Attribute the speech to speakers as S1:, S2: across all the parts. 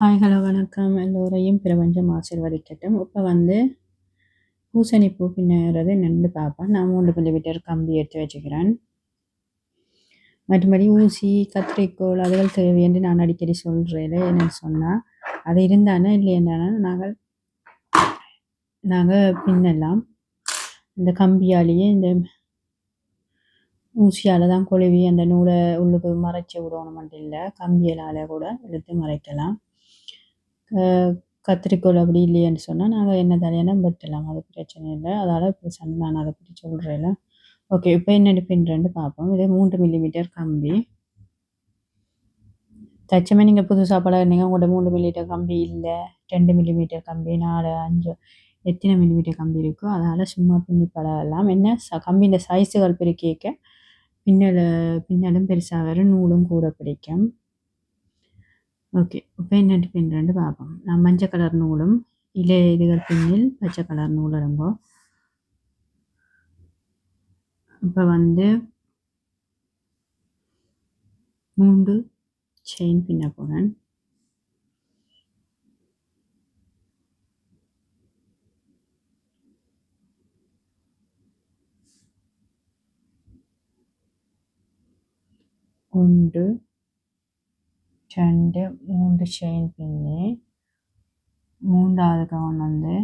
S1: Hi hello வணக்கம். எல்லோரையும் பிரபஞ்சம் ஆசிர்வதிக்கட்டும். இப்போ வந்து பூசணி பூ பின்னுறது நின்று பார்ப்பேன் நான் மூன்று மில்லிமீட்டர் கம்பி எடுத்து வச்சுக்கிறேன். மற்றபடி ஊசி கத்திரிக்கோள் அதுகள் தேவை என்று நான் அடிக்கடி சொல்கிறேன் என்னன்னு சொன்னால் அது இருந்தானே என்னன்னா நாங்கள் நாங்கள் பின்னலாம். இந்த கம்பியாலேயே இந்த ஊசியால் தான் கொழுவி அந்த நூலை உள்ளுக்கு மறைச்சி விடணும் இல்லை. கம்பியலால் கூட எடுத்து மறைக்கலாம். கத்திரிக்கோள் அப்படி இல்லையேன்னு சொன்னால் நாங்கள் என்ன தலையான வெட்டலாம் அது பிரச்சனை இல்லை. அதால் பிரச்சனை நான் அதை பற்றி சொல்கிறேன் ஓகே இப்போ என்ன பின்னுறேன்னு பார்ப்போம். இதே மூன்று மில்லிமீட்டர் கம்பி. தச்சமே நீங்கள் புதுசாக இருந்தீங்க உங்கள்கிட்ட மூணு மில்லிமீட்டர் கம்பி இல்லை. ரெண்டு மில்லிமீட்டர் கம்பி நாலு அஞ்சு எத்தனை மில்லிமீட்டர் கம்பி இருக்கோ அதனால் சும்மா பின்னி பழகலாம். என்ன? ச கம்பியின் சைஸுகள் பெருக்கேக்க பின்னல் பின்னலும் பெருசாக வரும் நூலும் கூட பிடிக்கும். ஓகே இப்போ என்னட்டு பின்னுறேன்னு பார்ப்போம் நான் மஞ்சள் கலர் நூலும் இலை இதுகள் பின்னில் பச்சை கலர் நூல் எடுங்கோ இப்போ வந்து மூன்று செயின் பின்ன போகிறேன் ஒன்று ரெண்டு மூன்று செயின் பின்னி மூன்றாவது கவுன் வந்து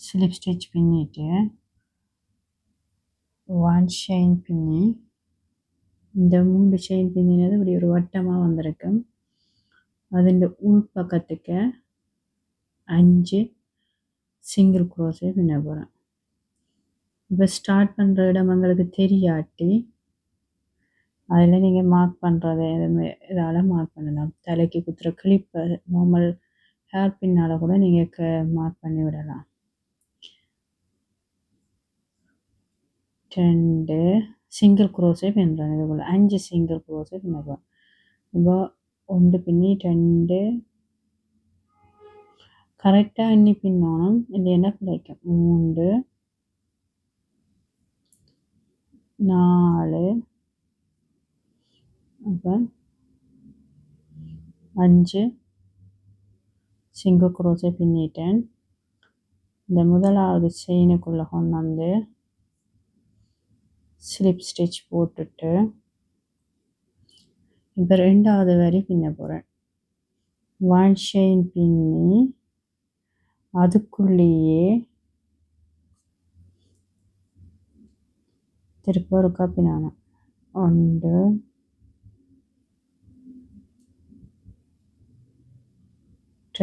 S1: ஸ்லிப் ஸ்டிச் பின்னிட்டு ஒன் செயின் பின்னி இந்த மூன்று செயின் பின்னினது இப்படி ஒரு வட்டமாக வந்திருக்கு അതിൻ്റെ ഉൾപ്പക്കത്തേക്ക് அஞ்சு சிங்கிள் குரோஸே பின்ன போகிறேன் இப்போ ஸ்டார்ட் பண்ணுற இடம் எங்களுக்கு தெரியாட்டி அதில் நீங்கள் மார்க் பண்ணுறது எதுவுமே இதால் மார்க் பண்ணலாம். தலைக்கு குத்துற கிளிப்பு நார்மல் ஹேர் பின்னால் கூட நீங்கள் க மார்க் பண்ணி விடலாம். ரெண்டு சிங்கிள் குரோஸே பின்னுறோம் இதுக்குள்ள அஞ்சு சிங்கிள் குரோஸே பின்னுறோம் இப்போ ஒன்று பின்னி ரெண்டு கரெக்டாக எண்ணி பின்னோணும் இல்லைன்னா கிடைக்கும் மூன்று நாலு அப்போ அஞ்சு. சிங்க குரோஸை பின்னிட்டேன். இந்த முதலாவது செயினுக்குள்ளே கொண்டு வந்து ஸ்லிப் ஸ்டிச் போட்டுட்டு இப்போ ரெண்டாவது வரி பின்ன போகிறேன் ஒன் செயின் பின்னி அதுக்குள்ளேயே திருப்ப ஒருக்கா பின்னானேன் ஒன்று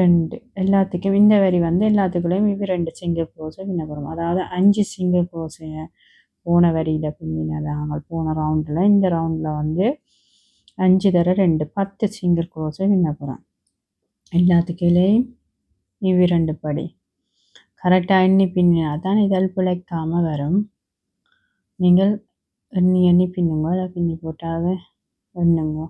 S1: ரெண்டு. எல்லாத்துக்கும் இந்த வரி வந்து எல்லாத்துக்குள்ளேயும் இது ரெண்டு சிங்கிள் க்ரோஸை பின்ன போகிறோம் அதாவது அஞ்சு சிங்கிள் க்ரோஸை போன வரியில் பின்னினதாங்க போன ரவுண்டில் இந்த ரவுண்டில் வந்து அஞ்சு தர ரெண்டு பத்து சிங்கிள் க்ளோஸை பின்ன போகிறோம் எல்லாத்துக்கிலேயும் இவ்வி ரெண்டு படி. கரெக்டாக எண்ணி பின்னினா தான் இதழ் பிழைக்காமல் வரும். நீங்கள் எண்ணி எண்ணி பின்னுங்க அதை பின்னி போட்டால் எண்ணுங்க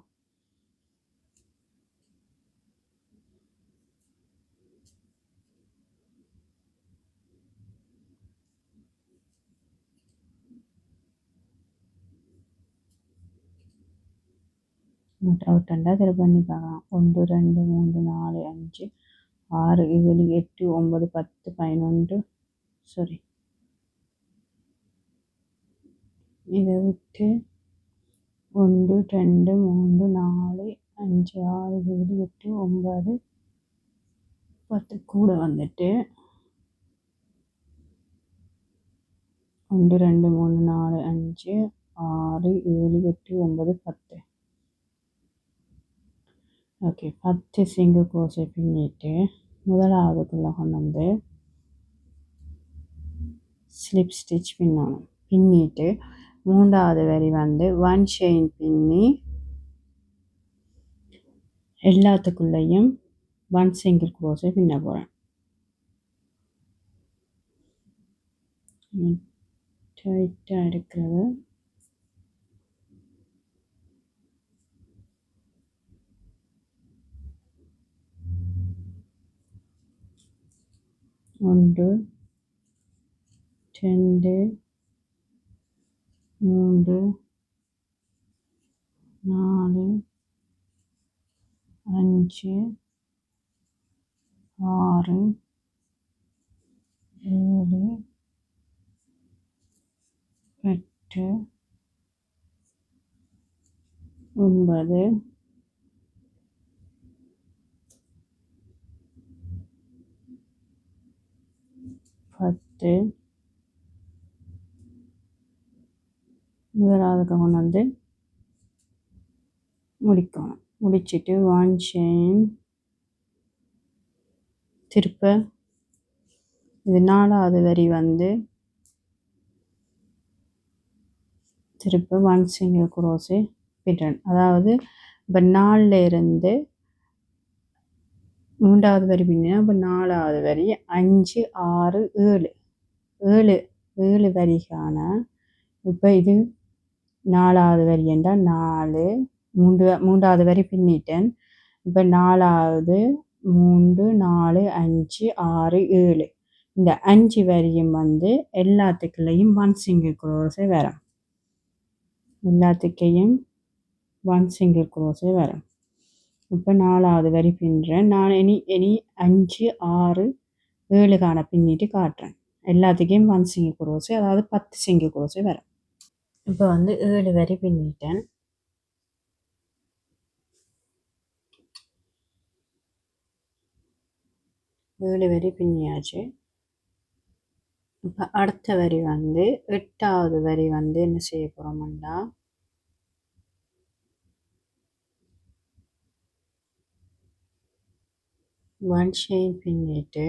S1: ஒரு சரி பண்ணி பார்க்கலாம். ஒன்று ரெண்டு மூன்று நாலு அஞ்சு ஆறு ஏழு எட்டு ஒம்பது பத்து பதினொன்று சாரி இதை விட்டு ஒன்று ரெண்டு மூன்று நாலு அஞ்சு ஆறு ஏழு எட்டு ஒம்பது பத்து கூட வந்துட்டு ஒன்று ரெண்டு மூணு நாலு அஞ்சு ஆறு ஏழு எட்டு ஒம்பது பத்து. ஓகே பத்து சிங்கு கோஸை பின்னிட்டு முதலாவதுக்குள்ளே கொண்டு வந்து ஸ்லிப் ஸ்டிச் பின்னணும். பின்னிட்டு மூன்றாவது வரி வந்து ஒன் செயின் பின்னி எல்லாத்துக்குள்ளேயும் ஒன் சிங்கிள் க்ரோஸை பின்ன போகிறேன் டைட்டாக இருக்கிறது. ஒன்று ரெண்டு மூன்று நாலு அஞ்சு ஆறு ஏழு எட்டு ஒன்பது பத்து முதலாவது கொண்டு வந்து முடிக்கணும். முடிச்சுட்டு ஒன் செயின் திருப்ப இது நாலாவது வரி வந்து திருப்ப ஒன் சிங்கிள் குரோஸு பிட்டன் அதாவது இப்போ நாலில் இருந்து மூன்றாவது வரி பின்னா இப்போ நாலாவது வரி அஞ்சு ஆறு ஏழு. ஏழு ஏழு வரிக்கான இப்போ இது நாலாவது வரி என்றால் நாலு மூன்று மூன்றாவது வரி பின்னிட்டேன். இப்போ நாலாவது மூன்று நாலு அஞ்சு ஆறு ஏழு. இந்த அஞ்சு வரியும் வந்து எல்லாத்துக்குள்ளேயும் ஒன் சிங்கிள் குரோஸே வரும். எல்லாத்துக்கையும் ஒன் சிங்கிள் குரோஸே வரும். இப்போ நாலாவது வரி பின்னுறேன் நான் இனி இனி அஞ்சு ஆறு ஏழு காண பின்னிட்டு காட்டுறேன். எல்லாத்துக்கும் ஒன் சிங்கி குரோஸு அதாவது பத்து சிங்கி குரோஸே வரும். இப்போ வந்து ஏழு வரி பின்னிட்டேன். ஏழு வரி பின்னியாச்சு. இப்போ அடுத்த வரி வந்து எட்டாவது வரி வந்து என்ன செய்ய போகிறோம்டா ஒன் செயின் பின்னிட்டு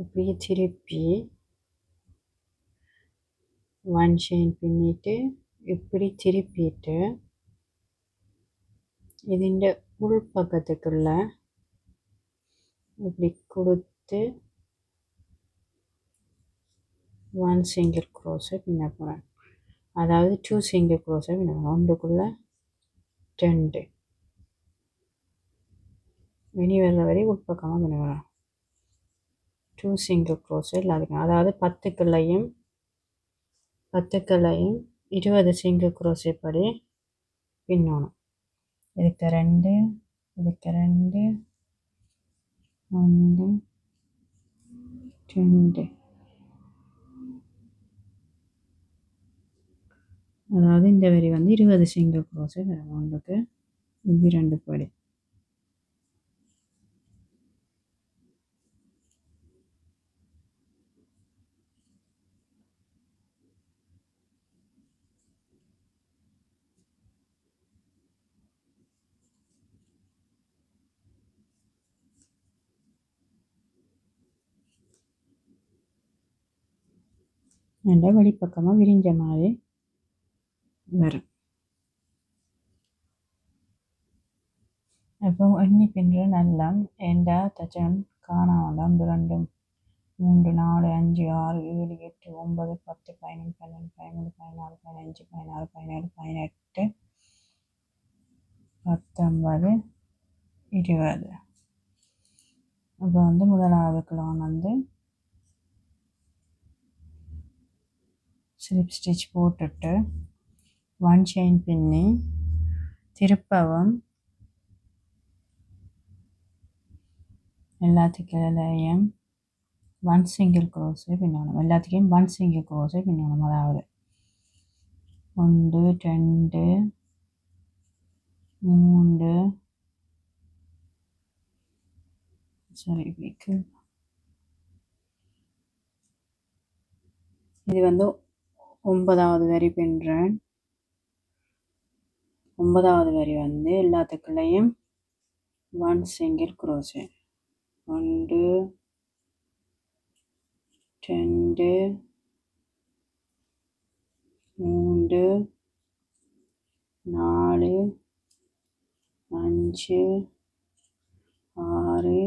S1: இப்படியே திருப்பி ஒன் செயின் பின்னிட்டு இப்படி திருப்பிட்டு ഇതിൻ്റെ ഉൾപ്പക്കത്തേക്കുള്ള இப்படி கொடுத்து ஒன் சிங்கிள் க்ரோஸை பின்ன போகிறேன் அதாவது டூ சிங்கிள் க்ரோஸை பின்ன போகிறேன் ஒன்றுக்குள்ளே ரெண்டு வெளி வர்ற வரை உட்பக்கமாக பின்ன போகிறேன் டூ சிங்கிள் க்ரோஸை எல்லாத்துக்கும் அதாவது பத்துக்குள்ளையும் பத்துக்குள்ளையும் இருபது சிங்கிள் க்ரோஸை படி பின்னணும். இதுக்கு ரெண்டு இதுக்கு ரெண்டு ஒன்று ரெண்டு. அதாவது இந்த வரி வந்து இருபது சிங்கிள் க்ரோஸை வரும். ஒன்றுக்கு இது ரெண்டு படி. நல்லா வழிப்பக்கமாக விரிஞ்ச மாதிரி வரும் அப்போ எண்ணி பின்று நல்லா எண்டா தச்சன் காணாமலாம் இந்த ரெண்டு மூன்று நாலு அஞ்சு ஆறு ஏழு எட்டு ஒன்பது பத்து பதினொன்று பன்னெண்டு பதிமூணு பதினாலு பதினஞ்சு பதினாறு பதினேழு பதினெட்டு பத்தொன்பது இருபது அப்போ வந்து முதலாவது கிலோன் வந்து ஸ்லிப் ஸ்டிச் போட்டுட்டு ஒன் செயின் பின்னி திருப்பவும் எல்லாத்துக்கிடையும் ஒன் சிங்கிள் க்ரோஸே பின்னணும். எல்லாத்துக்கும் ஒன் சிங்கிள் க்ரோஸே பின்னணும் அதாவது. ஒன்று ரெண்டு மூன்று சாரி இது வந்து ஒன்பதாவது வரி பின்றேன். ஒன்பதாவது வரி வந்து எல்லாத்துக்குள்ளேயும் ஒன் சிங்கிள் குரோஸு ஒன்று ரெண்டு மூன்று நாலு அஞ்சு ஆறு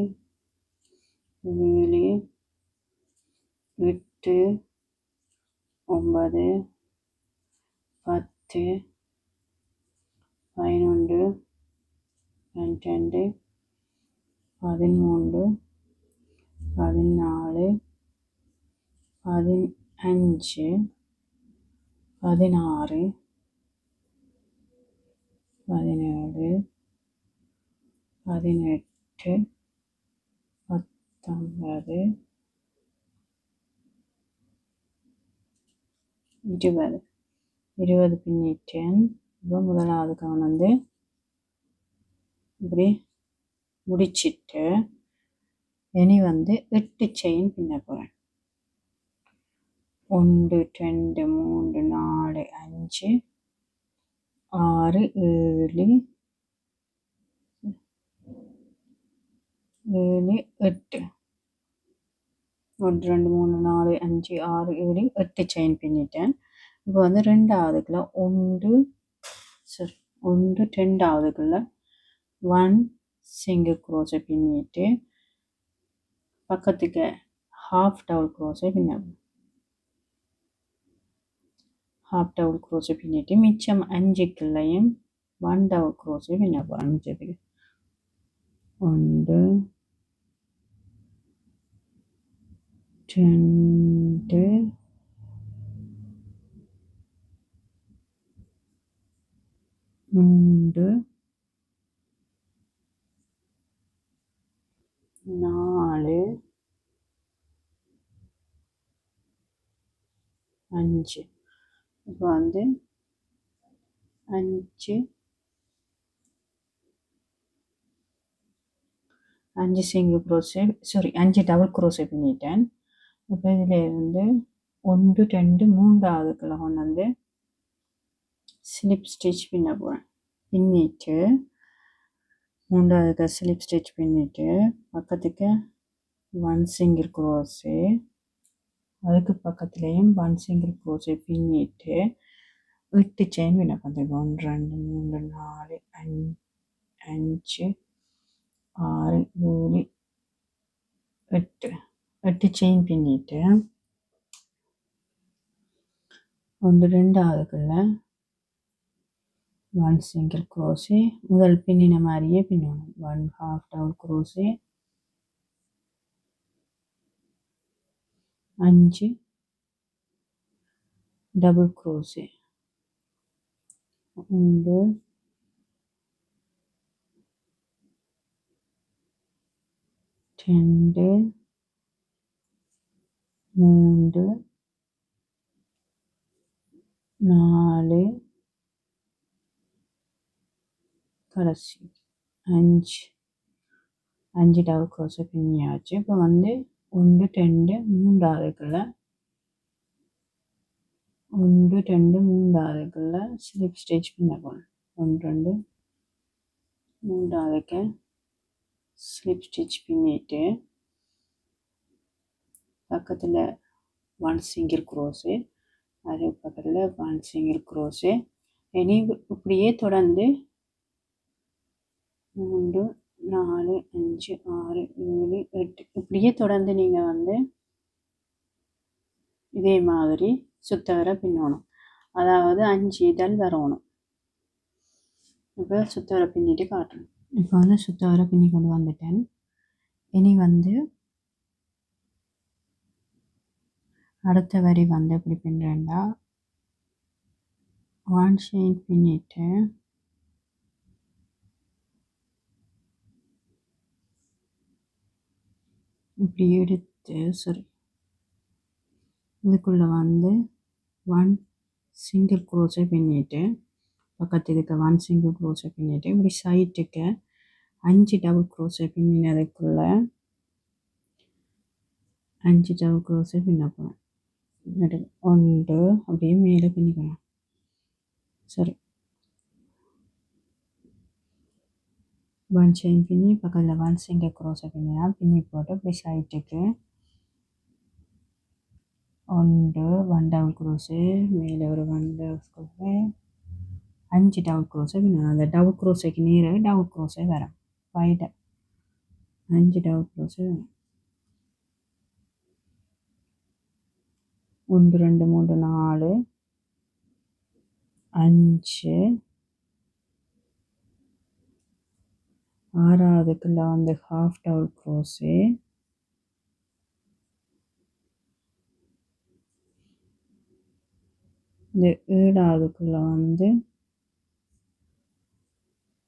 S1: ஏழு எட்டு ஒன்பது பத்து பதினொன்று பன்னிரெண்டு பதிமூன்று பதினாலு பதினஞ்சு பதினாறு பதினேழு பதினெட்டு பத்தொன்பது இருபது. இருபது பின்னிட்டேன் இப்போ முதலாவது கவனம் வந்து இப்படி முடிச்சிட்டு இனி வந்து எட்டு செயின் பின்ன போகிறேன் ஒன்று ரெண்டு மூன்று நாலு அஞ்சு ஆறு ஏழு ஏழு எட்டு. ஒன்று ரெண்டு மூணு நாலு அஞ்சு ஆறு ஏழு எட்டு செயின் பின்னிட்டேன் இப்போ வந்து ரெண்டாவதுக்குள்ள ஒன்று சரி ஒன்று ரெண்டாவதுக்குள்ள ஒன் சிங்கிள் க்ரோஸை பின்னிட்டு பக்கத்துக்கு ஹாஃப் டவுல் க்ரோஸை பின்ன ஹாஃப் டவுல் க்ரோஸை பின்னிட்டு மிச்சம் அஞ்சுக்குள்ளையும் ஒன் டவுல் க்ரோஸை பின்ன போகிறேன் மிச்சத்துக்கு ஒன்று ரெண்டு மூன்று நாலு அஞ்சு இப்போ வந்து அஞ்சு அஞ்சு சிங்கிள் குரோஸு சாரி அஞ்சு டபுள் குரோஸை பண்ணிட்டேன் இப்போ இதில் இருந்து ஒன்று ரெண்டு மூன்றாவது கிழகம் வந்து ஸ்லிப் ஸ்டிச் பின்ன போகிறேன் பின்னிட்டு மூன்றாவது ஸ்லிப் ஸ்டிச் பின்னிட்டு பக்கத்துக்கு ஒன் சிங்கிள் க்ரோஸு அதுக்கு பக்கத்துலேயும் ஒன் சிங்கிள் குரோஸை பின்னிட்டு எட்டு செயின் பின்ன பார்த்துக்கோ ஒன்று ரெண்டு மூணு நாலு அஞ்சு அஞ்சு ஆறு ஏழு எட்டு. எட்டு செயின் பின்னிட்டு. ஒன்று ரெண்டாவதுக்குள்ள ஒன் சிங்கிள் குரோஸே முதல் பின்னின மாதிரியே பின்னணும். ஒன் ஹாஃப் டவுன் குரோஸே அஞ்சு. டபுள் குரோஸே ஒன்று. ரெண்டு. மூன்று நாலு கடைசி அஞ்சு அஞ்சு டவு க்ரோஸை பின்னியாச்சு இப்போ வந்து ஒன்று ரெண்டு மூன்றாவதுக்குள்ள ஒன்று ரெண்டு மூன்றாவதுக்குள்ள ஸ்லிப் ஸ்டிச் பின்ன போகணும் ஒன்று ரெண்டு மூன்றாவதுக்கு ஸ்லிப் ஸ்டிச் பின்னிட்டு பக்கத்தில் ஒன் சிங்கிள் குரோஸு அது பக்கத்தில் ஒன் சிங்கிள் குரோஸு இனி இப்படியே தொடர்ந்து மூன்று நாலு அஞ்சு ஆறு ஏழு எட்டு. இப்படியே தொடர்ந்து நீங்கள் வந்து இதே மாதிரி சுத்த வர பின்னணும். அதாவது அஞ்சு இதழ் வரணும். இப்போ சுத்த வர பின்னிட்டு காட்டணும். இப்போ வந்து சுத்த வர பின்னி கொண்டு வந்துட்டேன். இனி வந்து அடுத்த வரி வந்து எப்படி பின்னுறேன்டா ஒன் ஷெயின் பின்னிட்டு இப்படி எடுத்து சரி இதுக்குள்ளே வந்து ஒன் சிங்கிள் குரோஸை பின்னிட்டு பக்கத்து இருக்க ஒன் சிங்கிள் குரோஸை பின்னிட்டு இப்படி சைட்டுக்கு அஞ்சு டபுள் குரோஸை பின்னினதுக்குள்ளே அஞ்சு டபுள் குரோஸை பின்ன போகிறேன் நடு ஒன்று. அப்படியே மேலே பண்ணிக்கலாம் சரி ஒன் செயின் பின்னி பக்கத்தில் ஒன் சிங்கிள் க்ரோஸை பின்னினா பின்னி போட்டு அப்படி சைட்டுக்கு ஒன்று ஒன் டபுள் க்ரோஸு மேலே ஒரு ஒன் டபுள் க்ரோஸு அஞ்சு டபுள் க்ரோஸை பின்னணும் அந்த டபுள் க்ரோஸைக்கு நேராக டபுள் க்ரோஸே வரும். ஃபைவ் அஞ்சு டபுள் க்ரோஸே ஒன்று ரெண்டு மூன்று நாலு அஞ்சு. ஆறாவதுக்குள்ள வந்து ஹாஃப் டவுல் க்ரோஸு இந்த ஏழாவதுக்குள்ள வந்து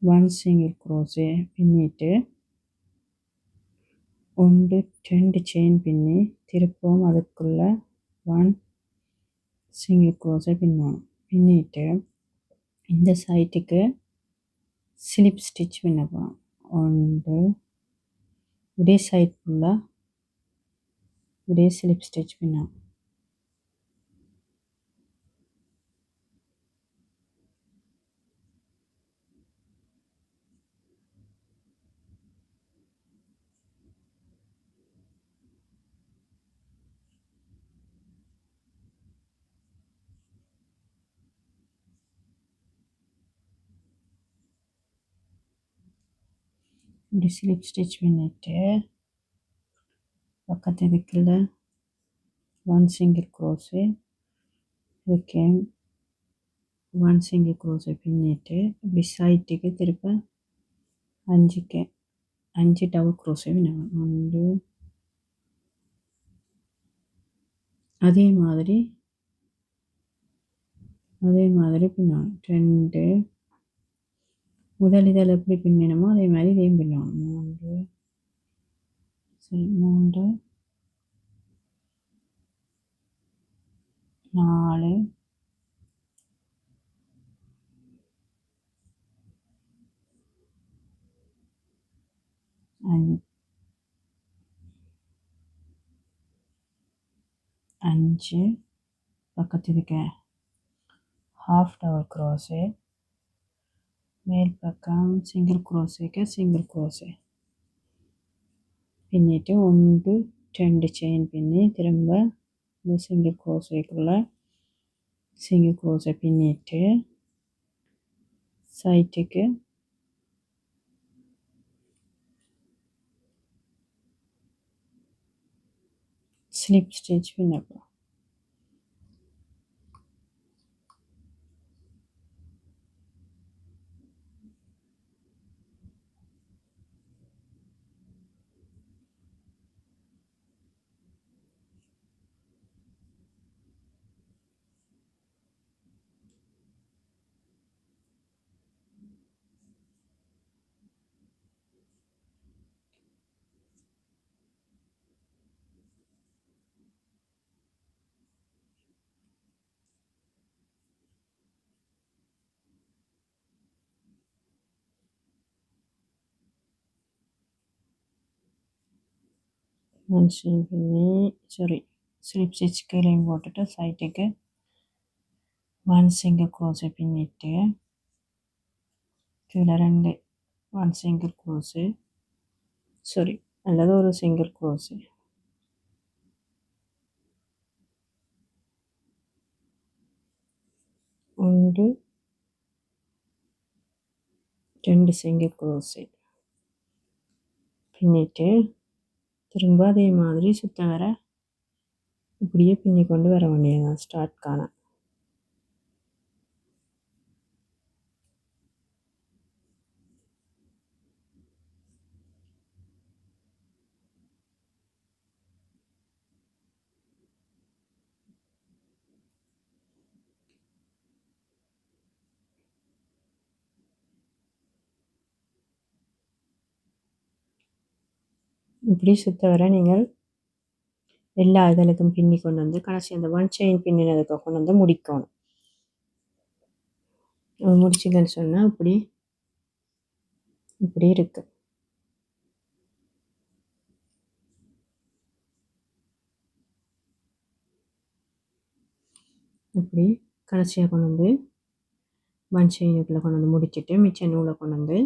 S1: ஒன் சிங்கிள் க்ரோஸு பின்னிட்டு ஒன்று ரெண்டு செயின் பின்னி திருப்பவும் அதுக்குள்ளே ஒன் சிங்கிள் ക്രോസ് പിന്നോണം പിന്നിട്ട് இந்த சைட்டுக்கு ஸ்லிப் ஸ்டிச் பண்ண போகிறோம் ஒன்று. இதே சைட் ஃபுல்லாக இதே ஸ்லிப் ஸ்டிச் பண்ணோம் இப்படி ஸ்லிப் ஸ்டிச் பண்ணிட்டு பக்கத்து இதுக்குள்ள ஒன் சிங்கிள் க்ரோஸு இதுக்கு ஒன் சிங்கிள் க்ரோஸை பின்னிட்டு இப்படி சைட்டுக்கு திருப்ப அஞ்சுக்கு அஞ்சு டபுள் க்ரோஸை பின்னணும் ஒன்று அதே மாதிரி அதே மாதிரி பின்னணும் ரெண்டு முதல் இதழ் எப்படி பின்னணுமோ அதே மாதிரி இதையும் பின்னணும் மூன்று. சரி மூன்று. நாலு. அஞ்சு அஞ்சு. பக்கத்து இருக்க ஹாஃப் டவர் க்ராஸு மேல் பக்கம் சிங்கிள் க்ரோஸுக்கு சிங்கிள் க்ரோஸு பின்னிட்டு ஒன்று ரெண்டு செயின் பின்னி திரும்ப இந்த சிங்கிள் க்ரோஸுக்குள்ள சிங்கிள் க்ரோஸை பின்னிட்டு சைட்டுக்கு ஸ்லிப் ஸ்டிச் பின்னப்போம் மனுஷன் பின்னி சாரி ஸ்லிப் ஸ்டிச் கீழையும் போட்டுட்டு சைட்டுக்கு ஒன் சிங்கிள் க்ரோஸை பின்னிட்டு கீழே ரெண்டு ஒன் சிங்கிள் க்ரோஸு சாரி அல்லது ஒரு சிங்கிள் க்ரோஸு ஒன்று ரெண்டு சிங்கிள் க்ரோஸு பின்னிட்டு திரும்ப அதே மாதிரி சுத்தம் வர இப்படியே பின்னி கொண்டு வர வேண்டியதுதான் ஸ்டார்ட் காண. இப்படி சுத்த வர நீங்கள் எல்லா இதழுக்கும் பின்னி கொண்டு வந்து கடைசி அந்த ஒன் செயின் பின்னினதுக்கு கொண்டு வந்து முடிக்கணும் முடிச்சிங்கன்னு சொன்னால் இப்படி இப்படி இருக்கு. இப்படி கடைசியாக கொண்டு வந்து ஒன் செயினுக்குள்ளே கொண்டு வந்து முடிச்சுட்டு மிச்ச நூலை கொண்டு வந்து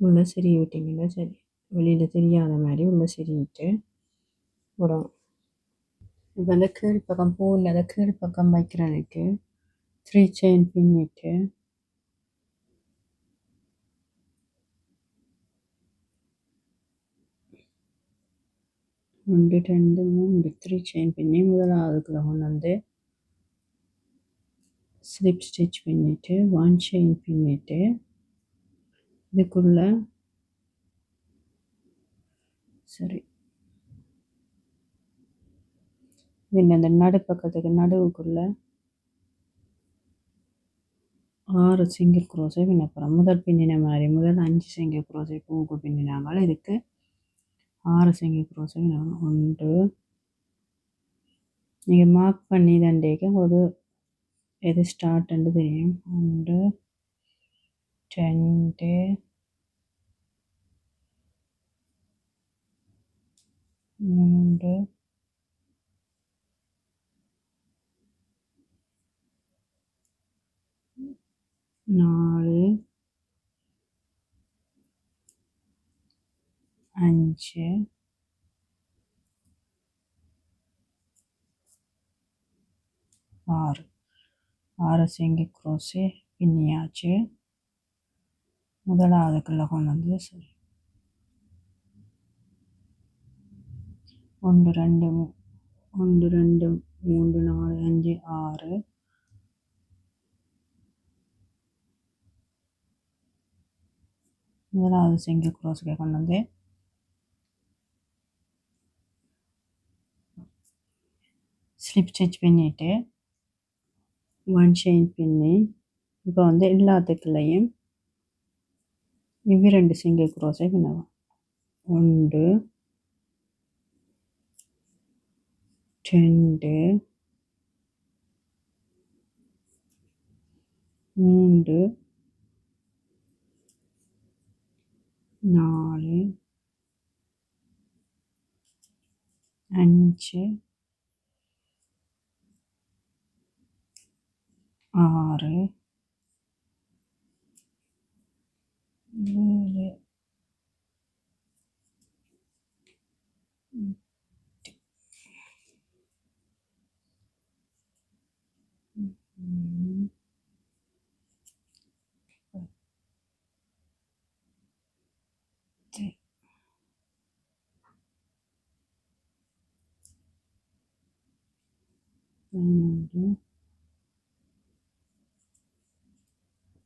S1: உள்ளே சரி விட்டிங்கன்னா சரி. வெளியில் தெரியாத மாதிரி உள்ளே சரிவிட்டு விடணும் இப்போ அந்த கீழ் பக்கம் பூ இல்லாத கீழ் பக்கம் வைக்கிறதுக்கு த்ரீ செயின் பின்னிட்டு ஒன்று ரெண்டு மூணு த்ரீ செயின் பின்னி முதலாவதுக்குள்ள கொண்டு வந்து ஸ்லிப் ஸ்டிச் பின்னிட்டு ஒன் செயின் பின்னிட்டு இதுக்குள்ள. சரி. இந்த அந்த நடுப்பக்கத்துக்கு நடுவுக்குள்ள? ஆறு சிங்கிள் குரோஸை பின்னப்புறம் முதல் பின்னின மாதிரி முதல் அஞ்சு சிங்கிள் குரோஸை பூவுக்கு பின்னினாங்கள் இதுக்கு ஆறு சிங்கிள் குரோஸை பின்னணும் ஒன்று நீங்கள் மார்க் பண்ணி தண்டேக்க உங்களுக்கு எது ஸ்டார்ட்னு தெரியும். ஒன்று ரெண்டு மூன்று. நாலு. அஞ்சு. ஆறு. ஆறு சிங்கி குரோஸே பின்னியாச்சு. முதலாவதுக்குள்ள கொண்டு வந்து சரி ஒன்று ரெண்டு ஒன்று ரெண்டு மூன்று நாலு அஞ்சு ஆறு. முதலாவது சிங்கிள் க்ரோஸ்க்கு கொண்டு வந்து ஸ்லிப் ஸ்டிச் பண்ணிட்டு ஒன் செயின் பின்னி இப்போ வந்து எல்லாத்துக்குள்ளேயும் இவ்வி ரெண்டு சிங்கிள் க்ரோஸை பின்னவும் ஒன்று ரெண்டு மூன்று நாலு அஞ்சு ஆறு ஏழு பதினொன்று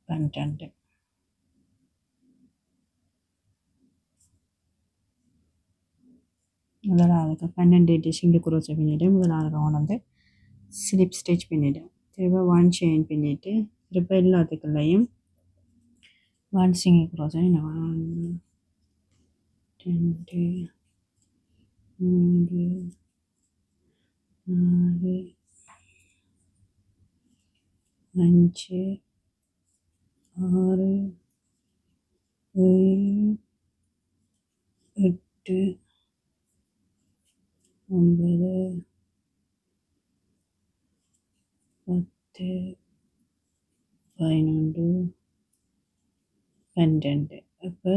S1: பன்னெண்டு முதலாவது பன்னெண்டு டிஷிங் குரோஸை பின்னிட்டு முதலாவது ரவுண்ட் வந்து ஸ்லிப் ஸ்டிச் பின்னிட்டேன் திரும்ப ஒன் செயின் பின்னிட்டு திரும்ப எல்லாத்துக்குள்ளேயும் ஒன் சிங்கிள் குரோஸை ஒன்று ரெண்டு மூன்று நாலு அஞ்சு ஆறு ஏழு எட்டு ஒன்பது பத்து பதினொன்று பன்னெண்டு அப்போ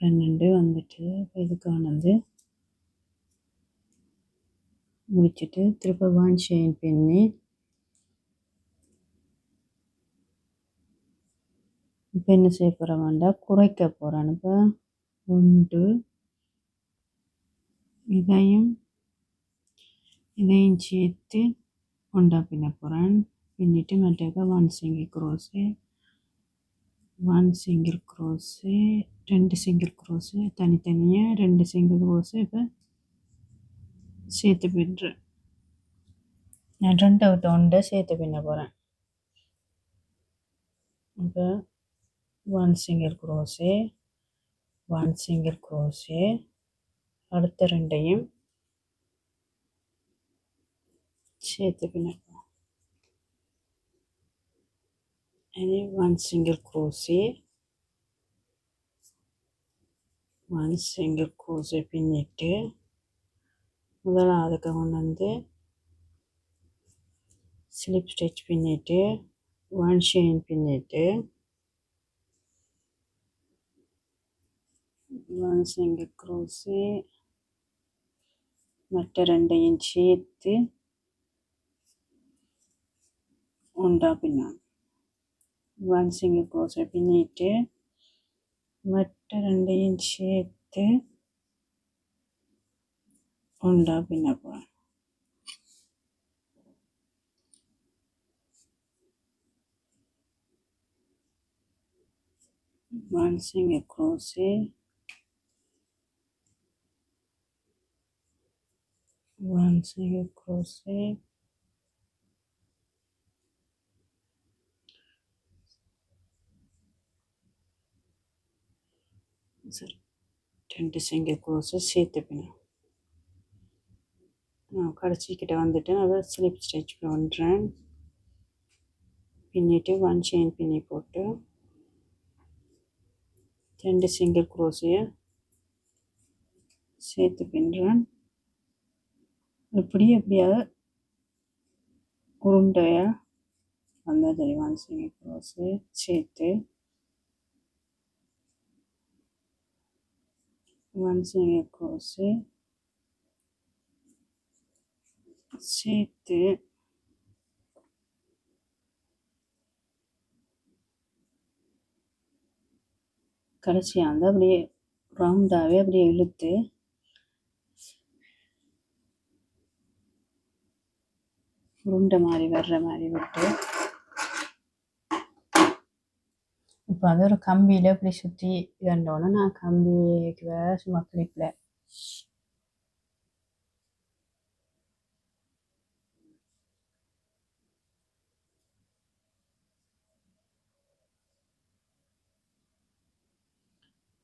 S1: பன்னெண்டு வந்துட்டு இப்போ இதுக்கானது முடிச்சுட்டு திருப்ப ஒன் செயின் பின்னி இப்போ என்ன செய்ய போகிறேன் வேண்டாம் குறைக்க போகிறேன் இப்போ ஒன்று இதையும் இதையும் சேர்த்து ஒன்றா பின்ன போகிறேன் பின்னிட்டு மற்ற one single crochet one single crochet ரெண்டு சிங்கிள் க்ரோஸு தனித்தனியாக ரெண்டு சிங்கிள் க்ரோஸு இப்போ சேர்த்து பின்னுறேன். நான் ரெண்டை விட்டு ஒன்றை சேர்த்து பின்ன போகிறேன் இப்போ one single cross one single cross அடுத்த ரெண்டையும் சேர்த்து பின்ன இனி one single cross one single க்ரோஸை பின்னிட்டு முதலாவதுக்கு கொண்டு வந்து ஸ்லிப் ஸ்டிச் பின்னிட்டு ஒன் செயின் பின்னிட்டு ஒன் சிங்கிள் க்ரோஸு மற்ற ரெண்டையும் சேர்த்து உண்டா பின்னான் ஒன் சிங்கிள் க்ரோஸை பின்னிட்டு மற்ற ரெண்டையும் சேர்த்து உண்டா பின்ன போகிறேன் one single crochet one single crochet சரி ரெண்டு சிங்கிள் க்ரோஸை சேர்த்துப்பினேன் நான் கடைசிக்கிட்ட வந்துட்டு அதை ஸ்லிப் ஸ்டிச் பண்ணுறேன் பின்னிட்டு ஒன் செயின் பின்னி போட்டு ரெண்டு சிங்கிள் க்ரோஸையை சேர்த்து பின்னுறேன். இப்படி எப்படியாவது உருண்டையாக வந்தால் சரி ஒன் சிங்கிள் க்ரோஸு சேர்த்து ஒன் சிங்கிள் சேர்த்து கடைசியாக வந்து அப்படியே ரவுண்டாகவே அப்படியே இழுத்து உருண்டை மாதிரி வர்ற மாதிரி விட்டு. இப்போ அது ஒரு கம்பியில் இப்படி சுற்றி இதண்டோன்னா நான் கம்பிக்கு வேற சும்மா கிளிப்பில்.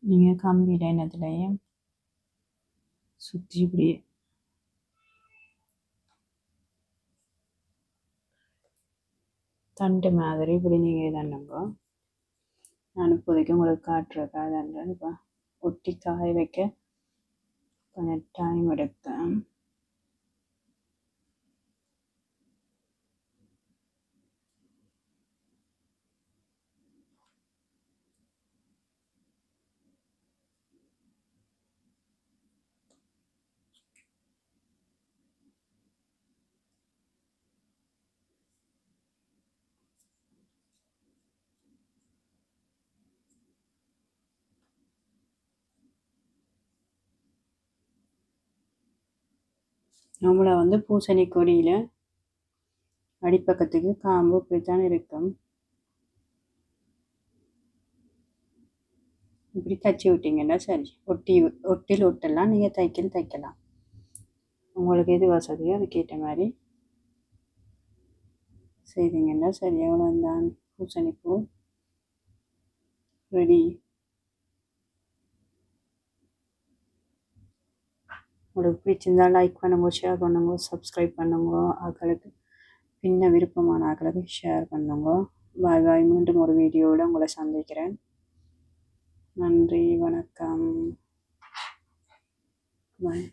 S1: நீங்கள் கம்பியில் என்னதுலையும் சுற்றி இப்படி தண்டு மாதிரி இப்படி நீங்கள் இதண்ணுங்க நான் இப்போதைக்கு உங்களுக்கு காட்டுறக்கா இதன்றேன் இப்போ ஒட்டி காய வைக்க கொஞ்சம் டைம் எடுத்தேன் நம்மளை வந்து பூசணி கொடியில் அடிப்பக்கத்துக்கு காம்பு இப்படித்தான் இருக்கும். இப்படி தச்சு விட்டீங்கன்னா சரி. ஒட்டி ஒட்டில் ஒட்டலாம் நீங்கள் தைக்கல் தைக்கலாம். உங்களுக்கு எது வசதியோ அதுக்கேற்ற மாதிரி செய்தீங்கன்னா சரி. எவ்வளோந்தான் பூசணிப்பூ ரெடி. உங்களுக்கு பிடிச்சிருந்தால் லைக் பண்ணுங்க ஷேர் பண்ணுங்க சப்ஸ்கிரைப் பண்ணுங்க ஆக்களுக்கு பின்ன விருப்பமான ஆக்களுக்கு ஷேர் பண்ணுங்க. பாய் பாய் மீண்டும் ஒரு வீடியோவில் உங்களை சந்திக்கிறேன். நன்றி வணக்கம். பாய்